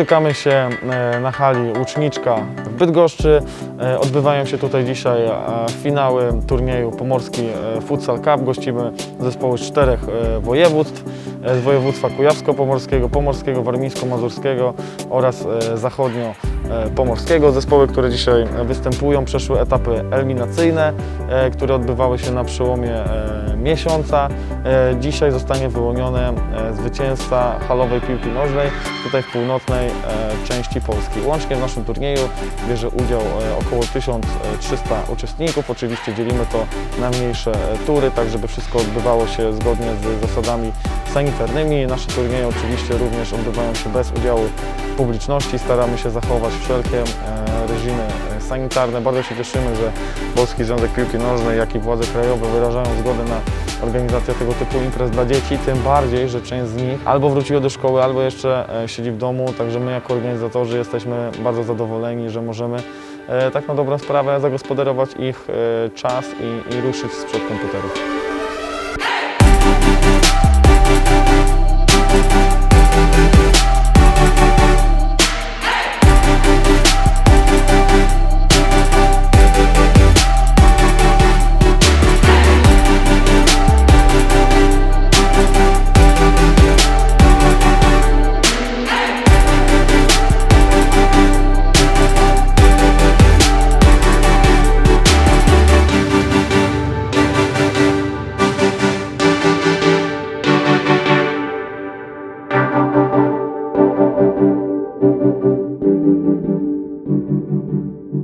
Spotykamy się e, na hali Łuczniczka w Bydgoszczy. E, Odbywają się tutaj dzisiaj e, finały turnieju Pomorski Futsal Cup. Gościmy zespoły z czterech województw. Z województwa kujawsko-pomorskiego, pomorskiego, warmińsko-mazurskiego oraz e, zachodnio-pomorskiego. Zespoły, które dzisiaj występują, przeszły etapy eliminacyjne, e, które odbywały się na przełomie e, miesiąca. E, Dzisiaj zostanie wyłoniony e, zwycięzca halowej piłki nożnej tutaj w północnej e, części Polski. Łącznie w naszym turnieju bierze udział e, około 1300 uczestników. Oczywiście dzielimy to na mniejsze e, tury, tak żeby wszystko odbywało się zgodnie z zasadami sanitarnymi. Nasze turnieje oczywiście również odbywają się bez udziału publiczności. Staramy się zachować wszelkie e, reżimy e, sanitarne. Bardzo się cieszymy, że Polski Związek Piłki Nożnej, jak i władze krajowe wyrażają zgodę na organizację tego typu imprez dla dzieci, tym bardziej, że część z nich albo wróciła do szkoły, albo jeszcze e, siedzi w domu, także my jako organizatorzy jesteśmy bardzo zadowoleni, że możemy tak na dobrą sprawę zagospodarować ich czas i, i ruszyć sprzed komputerów. you.